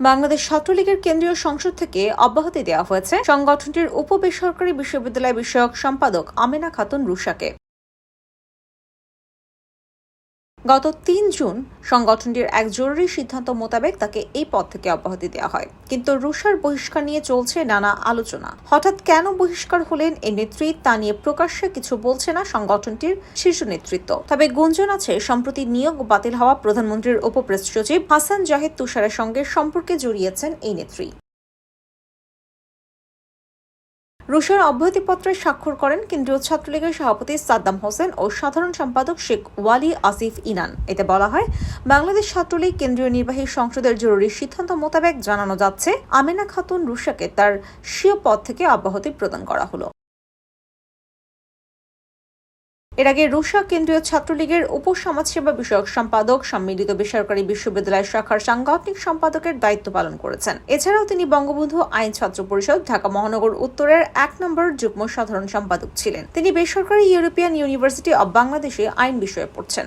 বাংলাদেশ ছাত্রলীগের কেন্দ্রীয় সংসদ থেকে অব্যাহতি দেওয়া হয়েছে। সংগঠনটির উপ বেসরকারি বিশ্ববিদ্যালয় বিষয়ক সম্পাদক আমেনা খাতুন রুশাকে। গত তিন জুন সংগঠনটির এক জরুরি সিদ্ধান্ত মোতাবেক তাকে এই পদ থেকে অব্যাহতি দেওয়া হয়। কিন্তু রুশার বহিষ্কার নিয়ে চলছে নানা আলোচনা। হঠাৎ কেন বহিষ্কার হলেন এই নেত্রী তা নিয়ে প্রকাশ্যে কিছু বলছে না সংগঠনটির শীর্ষ নেতৃত্ব। তবে গুঞ্জন আছে, সম্প্রতি নিয়োগ বাতিল হওয়া প্রধানমন্ত্রীর উপপ্রেস সচিব হাসান জাহিদ তুষারের সঙ্গে সম্পর্কে জড়িয়েছেন এই নেত্রী। রুশার অব্যাহতিপত্রে স্বাক্ষর করেন কেন্দ্রীয় ছাত্রলীগের সভাপতি সাদ্দাম হোসেন ও সাধারণ সম্পাদক শেখ ওয়ালি আসিফ ইনান। এতে বলা হয়, বাংলাদেশ ছাত্রলীগ কেন্দ্রীয় নির্বাহী সংসদের জরুরি সিদ্ধান্ত মোতাবেক জানানো যাচ্ছে, আমেনা খাতুন রুশাকে তার স্বীয় পদ থেকে অব্যাহতি প্রদান করা হলো। এর আগে রুশা কেন্দ্রীয় ছাত্রলীগের উপ সমাজসেবা বিষয়ক সম্পাদক সম্মিলিত বেসরকারি বিশ্ববিদ্যালয় শাখার সাংগঠনিক সম্পাদকের দায়িত্ব পালন করেছেন। এছাড়াও তিনি বঙ্গবন্ধু আইন ছাত্র পরিষদ, ঢাকা মহানগর উত্তরের এক নম্বর যুগ্ম সাধারণ সম্পাদক ছিলেন। তিনি বেসরকারি ইউরোপিয়ান ইউনিভার্সিটি অব বাংলাদেশে আইন বিষয়ে পড়ছেন।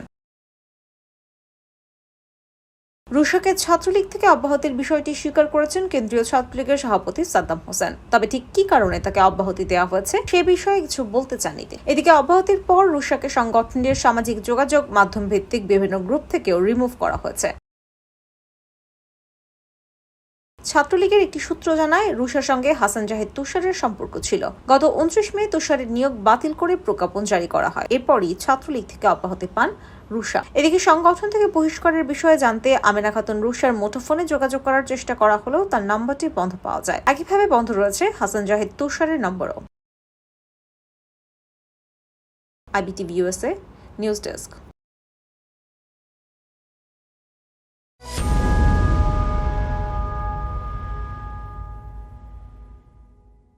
রুশাকে ছাত্রলীগ থেকে অব্যাহতির বিষয়টি স্বীকার করেছেন কেন্দ্রীয় ছাত্রলীগের সভাপতি সাদ্দাম হোসেন। তবে ঠিক কি কারণে তাকে অব্যাহতি দেওয়া হয়েছে সে বিষয়ে কিছু বলতে চাননি এদিকে অব্যাহতির পর রুশাকে সংগঠনের সামাজিক যোগাযোগ মাধ্যম ভিত্তিক বিভিন্ন গ্রুপ থেকেও রিমুভ করা হয়েছে। ছাত্রলীগের একটি সূত্র জানায়, রুশার সঙ্গে হাসান জাহিদ তুষারের সম্পর্ক ছিল। গত উনত্রিশ মে তুষারের নিয়োগ বাতিল করে প্রজ্ঞাপন জারি করা হয়। এরপরই ছাত্রলীগ থেকে অব্যাহতি পান রুশা। এদিকে সংগঠন থেকে বহিষ্কারের বিষয়ে জানতে আমেনা খাতুন রুশার মুঠোফোনে যোগাযোগ করার চেষ্টা করা হলেও তার নম্বরটি বন্ধ পাওয়া যায়। একইভাবে বন্ধ রয়েছে হাসান জাহিদ তুষারের নম্বরও। IBTV USA news desk.